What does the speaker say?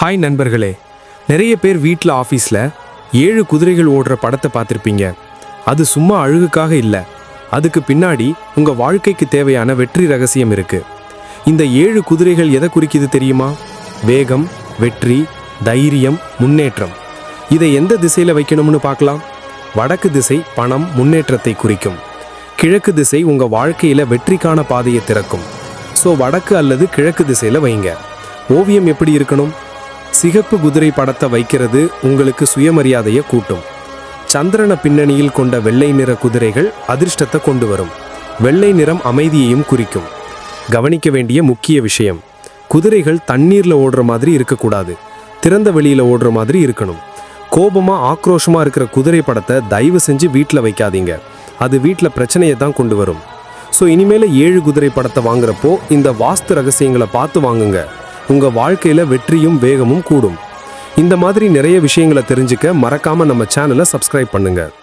Hi நண்பர்களே. நிறைய பேர் வீட்டில் ஆஃபீஸில் ஏழு குதிரைகள் ஓடுற படத்தை பார்த்துருப்பீங்க. அது சும்மா அழகுக்காக இல்லை. அதுக்கு பின்னாடி உங்கள் வாழ்க்கைக்கு தேவையான வெற்றி ரகசியம் இருக்கு. இந்த ஏழு குதிரைகள் எதை குறிக்குது தெரியுமா? வேகம் வெற்றி தைரியம் முன்னேற்றம். இதை எந்த திசையில் வைக்கணும்னு பார்க்கலாம்? வடக்கு திசை பணம் முன்னேற்றத்தை குறிக்கும். கிழக்கு திசை உங்கள் வாழ்க்கையில் வெற்றிக்கான பாதையை திறக்கும். ஸோ வடக்கு அல்லது கிழக்கு திசையில் வைங்க. ஓவியம் எப்படி இருக்கணும்? சிகப்பு குதிரை படத்தை வைக்கிறது உங்களுக்கு சுயமரியாதையை கூட்டும். சந்திரன பின்னணியில் கொண்ட வெள்ளை நிற குதிரைகள் அதிர்ஷ்டத்தை கொண்டு வரும் வெள்ளை நிறம் அமைதியையும் குறிக்கும். கவனிக்க வேண்டிய முக்கிய விஷயம் குதிரைகள் தண்ணீரில் ஓடுற மாதிரி இருக்கக்கூடாது. திறந்த வெளியில் ஓடுற மாதிரி இருக்கணும். கோபமாக ஆக்ரோஷமாக இருக்கிற குதிரை படத்தை தயவு செஞ்சு வீட்டில் வைக்காதீங்க. அது வீட்டில் பிரச்சனையை தான் கொண்டு வரும். ஸோ இனிமேல் ஏழு குதிரை படத்தை வாங்குறப்போ இந்த வாஸ்து ரகசியங்களை பார்த்து வாங்குங்க. உங்கள் வாழ்க்கையில் வெற்றியும் வேகமும் கூடும். இந்த மாதிரி நிறைய விஷயங்களை தெரிஞ்சுக்க மறக்காமல் நம்ம சேனலை சப்ஸ்கிரைப் பண்ணுங்கள்